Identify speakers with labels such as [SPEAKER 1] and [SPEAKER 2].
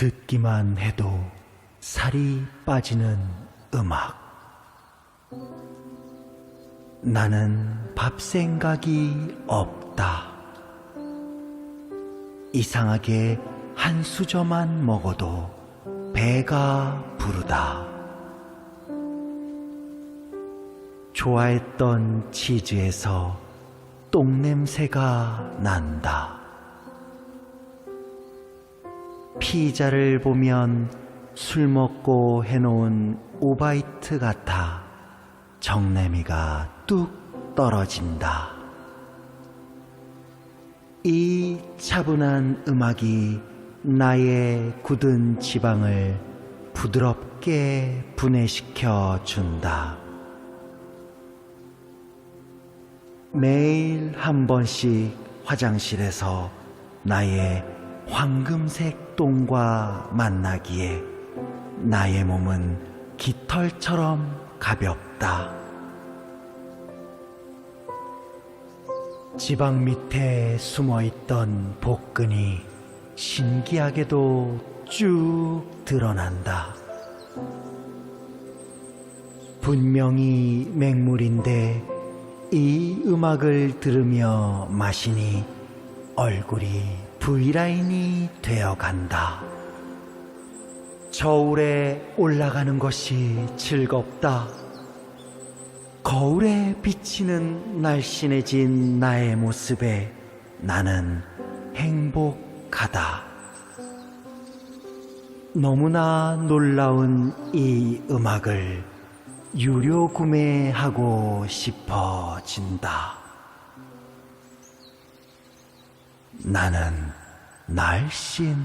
[SPEAKER 1] 듣기만 해도 살이 빠지는 음악. 나는 밥 생각이 없다. 이상하게 한 수저만 먹어도 배가 부르다. 좋아했던 치즈에서 똥냄새가 난다. 피자를 보면 술 먹고 해놓은 오바이트 같아 정내미가 뚝 떨어진다. 이 차분한 음악이 나의 굳은 지방을 부드럽게 분해시켜 준다. 매일 한 번씩 화장실에서 나의 황금색 똥과 만나기에 나의 몸은 깃털처럼 가볍다. 지방 밑에 숨어 있던 복근이 신기하게도 쭉 드러난다. 분명히 맹물인데 이 음악을 들으며 마시니 얼굴이 V라인이 되어 간다. 저울에 올라가는 것이 즐겁다. 거울에 비치는 날씬해진 나의 모습에 나는 행복하다. 너무나 놀라운 이 음악을 유료 구매하고 싶어진다. 나는 날씬하다.